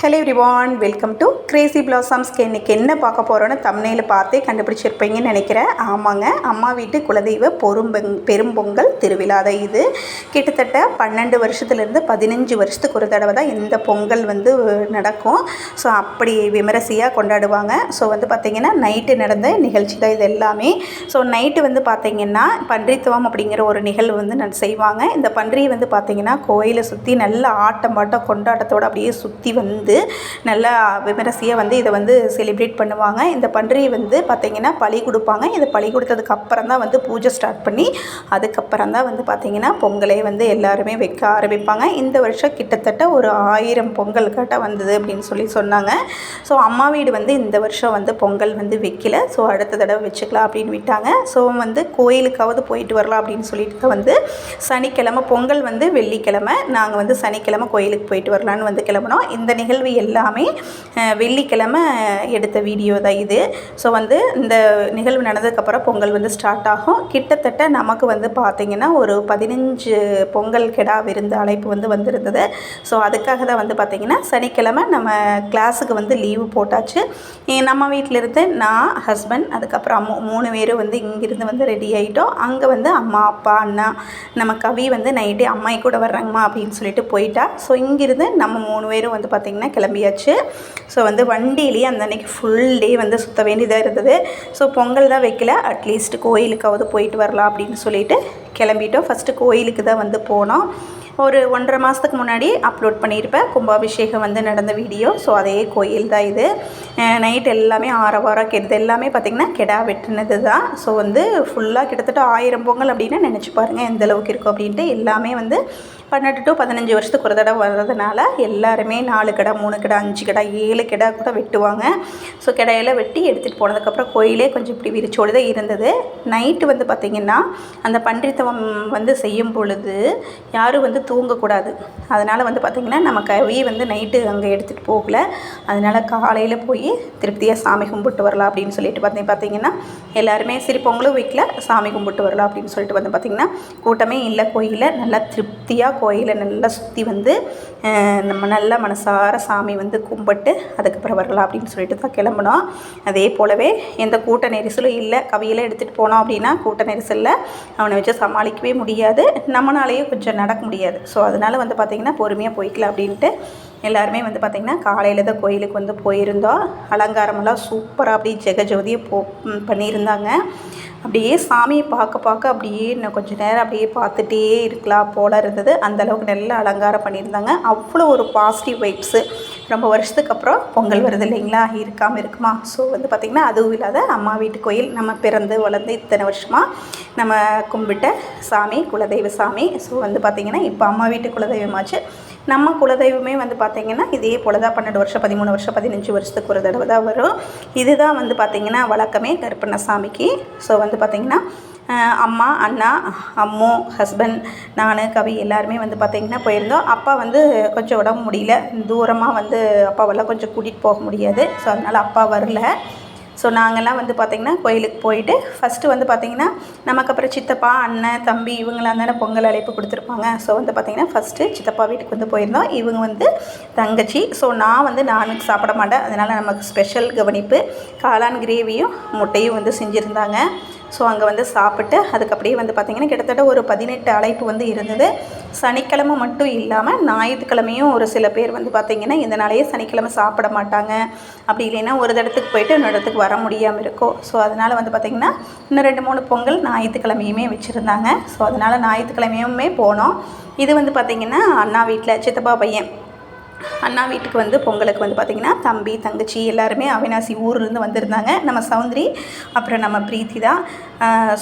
Hello everyone welcome to crazy பிளாசம்ஸ்க்கு இன்றைக்கி என்ன பார்க்க போகிறோன்னு தமிழில் பார்த்தே கண்டுபிடிச்சிருப்பீங்கன்னு நினைக்கிறேன். ஆமாங்க அம்மா வீட்டு குலதெய்வ பொரும்பெங் பெரும்பொங்கல் திருவிழா தான் இது. கிட்டத்தட்ட பன்னெண்டு வருஷத்துலேருந்து பதினஞ்சு வருஷத்துக்கு ஒரு தடவை தான் இந்த பொங்கல் வந்து நடக்கும். ஸோ அப்படி விமரிசையாக கொண்டாடுவாங்க. ஸோ வந்து பார்த்திங்கன்னா நைட்டு நடந்த நிகழ்ச்சி தான் இது எல்லாமே. ஸோ நைட்டு வந்து பார்த்திங்கன்னா பன்றித்துவம் அப்படிங்கிற ஒரு நிகழ்வு வந்து நான் செய்வாங்க. இந்த பன்றியை வந்து பார்த்திங்கன்னா கோயிலை சுற்றி நல்ல ஆட்டம் பாட்டம் கொண்டாட்டத்தோடு அப்படியே சுற்றி வந்து வந்து நல்லா விமரிசையாக வந்து இதை வந்து செலிப்ரேட் பண்ணுவாங்க. இந்த பன்றியை வந்து பார்த்திங்கன்னா பழி கொடுப்பாங்க. இதை பழி கொடுத்ததுக்கு அப்புறம் தான் வந்து பூஜை ஸ்டார்ட் பண்ணி அதுக்கப்புறம் தான் வந்து பார்த்திங்கன்னா பொங்கலை வந்து எல்லாருமே வைக்க ஆரம்பிப்பாங்க. இந்த வருஷம் கிட்டத்தட்ட ஒரு ஆயிரம் பொங்கல் கட்ட வந்தது அப்படின்னு சொல்லி சொன்னாங்க. ஸோ அம்மா வீடு வந்து இந்த வருஷம் வந்து பொங்கல் வந்து வைக்கல. ஸோ அடுத்த தடவை வச்சுக்கலாம் அப்படின்னு விட்டாங்க. ஸோ வந்து கோயிலுக்காவது போயிட்டு வரலாம் அப்படின்னு சொல்லிட்டு தான் வந்து சனிக்கிழமை பொங்கல் வந்து வெள்ளிக்கிழமை நாங்கள் வந்து சனிக்கிழமை கோயிலுக்கு போயிட்டு வரலான்னு வந்து கிளம்பினோம். இந்த நிகழ்வு நிகழ்வு எல்லாமே வெள்ளிக்கிழமை எடுத்த வீடியோ தான் இது. ஸோ வந்து இந்த நிகழ்வு நடந்ததுக்கப்புறம் பொங்கல் வந்து ஸ்டார்ட் ஆகும். கிட்டத்தட்ட நமக்கு வந்து பார்த்திங்கன்னா ஒரு பதினஞ்சு பொங்கல் கெடா விருந்து அழைப்பு வந்து வந்திருந்தது. ஸோ அதுக்காக தான் வந்து பார்த்திங்கன்னா சனிக்கிழமை நம்ம கிளாஸுக்கு வந்து லீவு போட்டாச்சு. நம்ம வீட்டிலிருந்து நான் ஹஸ்பண்ட் அதுக்கப்புறம் அம்மா மூணு பேரும் வந்து இங்கேருந்து வந்து ரெடி ஆகிட்டோம் அங்கே வந்து அம்மா அப்பா அண்ணா நம்ம கவி வந்து நைட்டே அம்மாயி கூட வர்றாங்கம்மா அப்படின்னு சொல்லிட்டு போயிட்டா. ஸோ இங்கேருந்து நம்ம மூணு பேரும் வந்து பார்த்திங்கன்னா கிளம்பியாச்சு. ஸோ வந்து வண்டியிலேயே அந்த அன்னைக்கு ஃபுல் டே வந்து சுற்ற வேண்டியதாக இருந்தது. ஸோ பொங்கல் தான் வைக்கல. அட்லீஸ்ட் கோயிலுக்காவது போயிட்டு வரலாம் அப்படின்னு சொல்லிட்டு கிளம்பிட்டோம். ஃபஸ்ட்டு கோயிலுக்கு தான் வந்து போனோம். ஒரு ஒன்றரை மாதத்துக்கு முன்னாடி அப்லோட் பண்ணியிருப்பேன். கும்பாபிஷேகம் வந்து நடந்த வீடியோ ஸோ அதே கோயில் தான் இது. நைட் எல்லாமே ஆரவாரம் கெடுது. எல்லாமே பார்த்திங்கன்னா கெடா வெட்டினது தான். ஸோ வந்து ஃபுல்லாக கிட்டத்தட்ட ஆயிரம் பொங்கல் அப்படின்னு நினச்சி பாருங்கள் எந்த அளவுக்கு இருக்கும் அப்படின்ட்டு. எல்லாமே வந்து பன்னெண்டு டு பதினஞ்சு வருஷத்துக்கு ஒரு தடவை வர்றதுனால எல்லாருமே நாலு கடை மூணு கடை அஞ்சு கடை ஏழு கடை கூட வெட்டுவாங்க. ஸோ கடையில் வெட்டி எடுத்துகிட்டு போனதுக்கப்புறம் கோயிலே கொஞ்சம் இப்படி விரிச்சோடு தான் இருந்தது. நைட்டு வந்து பார்த்திங்கன்னா அந்த பண்டித்தவம் வந்து செய்யும் பொழுது யாரும் வந்து தூங்கக்கூடாது. அதனால் வந்து பார்த்திங்கன்னா நம்ம கவி வந்து நைட்டு அங்கே எடுத்துகிட்டு போகல. அதனால் காலையில் போய் திருப்தியாக சாமி கும்பிட்டு வரலாம் அப்படின்னு சொல்லிட்டு பார்த்தி பார்த்திங்கன்னா எல்லாருமே சிரிப்பவங்களும் வீட்டில் வைக்கல சாமி கும்பிட்டு வரலாம் அப்படின்னு சொல்லிட்டு வந்து பார்த்திங்கன்னா கூட்டமே இல்லை கோயிலில் நல்லா திருப்தியாக கோயிலை நல்லா சுற்றி வந்து நம்ம நல்ல மனசார சாமி வந்து கும்பிட்டு அதுக்கப்புறம் வரலாம் அப்படின்னு சொல்லிட்டு தான் கிளம்புனோம். அதே போலவே எந்த கூட்ட நெரிசலும் இல்லை. கவியில் எடுத்துகிட்டு போனோம் அப்படின்னா கூட்ட நெரிசலில் அவனை வச்சு சமாளிக்கவே முடியாது. நம்மளாலேயும் கொஞ்சம் நடக்க முடியாது. ஸோ அதனால் வந்து பார்த்திங்கன்னா பொறுமையாக போய்க்கலாம் அப்படின்ட்டு எல்லாருமே வந்து பார்த்திங்கன்னா காலையில் தான் கோயிலுக்கு வந்து போயிருந்தோம். அலங்காரமெல்லாம் சூப்பராக அப்படியே ஜெகஜோதியை போ பண்ணியிருந்தாங்க. அப்படியே சாமியை பார்க்க பார்க்க அப்படியே இன்னும் கொஞ்சம் நேரம் அப்படியே பார்த்துட்டே இருக்கலாம் போல இருந்தது. அந்தளவுக்கு நல்லா அலங்காரம் பண்ணியிருந்தாங்க. அவ்வளோ ஒரு பாசிட்டிவ் வைப்ஸு ரொம்ப வருஷத்துக்கு அப்புறம் பொங்கல் வருது இல்லைங்களா? இருக்காமல் இருக்குமா? ஸோ வந்து பார்த்திங்கன்னா அதுவும் இல்லாத அம்மா வீட்டு கோயில் நம்ம பிறந்து வளர்ந்து இத்தனை வருஷமாக நம்ம கும்பிட்ட சாமி குலதெய்வ சாமி. ஸோ வந்து பார்த்திங்கன்னா இப்போ அம்மா வீட்டு குலதெய்வமாச்சு. நம்ம குலதெய்வமே வந்து பார்த்திங்கன்னா இதே போல் தான் பன்னெண்டு வருஷம் பதிமூணு வருஷம் பதினஞ்சு வருஷத்துக்கு ஒரு தடவை தான் வரும். இதுதான் வந்து பார்த்திங்கன்னா வழக்கமே கருப்பண்ணசாமிக்கு. ஸோ வந்து பார்த்திங்கன்னா அம்மா அண்ணா அம்மு ஹஸ்பண்ட் நான் கவி எல்லாருமே வந்து பார்த்திங்கன்னா போயிருந்தோம். அப்பா வந்து கொஞ்சம் உடம்பு முடியல. தூரமாக வந்து அப்பாவெல்லாம் கொஞ்சம் கூட்டிகிட்டு போக முடியாது. ஸோ அதனால் அப்பா வரல. ஸோ நாங்கள்லாம் வந்து பார்த்திங்கன்னா கோயிலுக்கு போயிட்டு ஃபஸ்ட்டு வந்து பார்த்திங்கன்னா நமக்கு அப்புறம் சித்தப்பா அண்ணன் தம்பி இவங்களாம் தானே பொங்கல் அழைப்பு கொடுத்துருப்பாங்க. ஸோ வந்து பார்த்திங்கன்னா ஃபஸ்ட்டு சித்தப்பா வீட்டுக்கு வந்து போயிருந்தோம். இவங்க வந்து தங்கச்சி. ஸோ நான் வந்து நானுக்கு சாப்பிட மாட்டேன். அதனால் நமக்கு ஸ்பெஷல் கவனிப்பு காளான் கிரேவியும் முட்டையும் வந்து செஞ்சுருந்தாங்க. ஸோ அங்கே வந்து சாப்பிட்டு அதுக்கு அப்படியே வந்து பார்த்திங்கன்னா கிட்டத்தட்ட ஒரு பதினெட்டு அழைப்பு வந்து இருந்தது. சனிக்கிழமை மட்டும் இல்லாமல் ஞாயிற்றுக்கிழமையும் ஒரு சில பேர் வந்து பார்த்திங்கன்னா இந்த நாளையே சனிக்கிழமை சாப்பிட மாட்டாங்க. அப்படி இல்லைன்னா ஒரு இடத்துக்கு போயிட்டு இன்னொரு இடத்துக்கு வர முடியாமல் இருக்கும். ஸோ அதனால் வந்து பார்த்திங்கன்னா இன்னும் ரெண்டு மூணு பொங்கல் ஞாயிற்றுக்கிழமையுமே வச்சுருந்தாங்க. ஸோ அதனால் ஞாயிற்றுக்கிழமையுமே போனோம். இது வந்து பார்த்திங்கன்னா அண்ணா வீட்டில் சித்தப்பா பையன். அண்ணா வீட்டுக்கு வந்து பொங்கலுக்கு வந்து பார்த்திங்கன்னா தம்பி தங்கச்சி எல்லாருமே அவினாசி ஊர்லேருந்து வந்திருந்தாங்க. நம்ம சௌந்தரி அப்புறம் நம்ம பிரீத்தி தான்.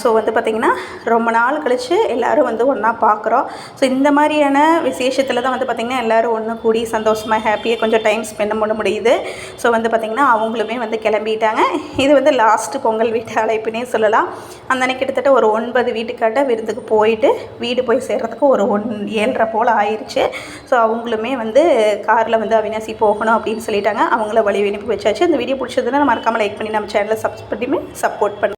ஸோ வந்து பார்த்திங்கன்னா ரொம்ப நாள் கழித்து எல்லோரும் வந்து ஒன்றா பார்க்குறோம் ஸோ இந்த மாதிரியான விசேஷத்தில் தான் வந்து பார்த்திங்கன்னா எல்லோரும் ஒன்று கூடி சந்தோஷமாக ஹாப்பியாக கொஞ்சம் டைம் ஸ்பெண்ட் பண்ண முடியுது. ஸோ வந்து பார்த்திங்கன்னா அவங்களுமே வந்து கிளம்பிட்டாங்க. இது வந்து லாஸ்ட்டு பொங்கல் வீட்டு அழைப்புனே சொல்லலாம். அந்த அன்னைக்கு கிட்டத்தட்ட ஒரு ஒன்பது வீட்டுக்காட்ட விருந்துக்கு போயிட்டு வீடு போய் சேர்கிறதுக்கு ஒரு ஒன் ஏழரை போல் ஆயிடுச்சு ஸோ அவங்களுமே வந்து காரில் வந்து அவினாசி போகணும் அப்படின்னு சொல்லிட்டாங்க. அவங்கள வழி அனுப்பி வச்சாச்சு. அந்த வீடியோ பிடிச்சதுன்னா மறக்காமல் லைக் பண்ணி நம்ம சேனலை சப்ஸ்கிரைப் பண்ணி சப்போர்ட் பண்ணி.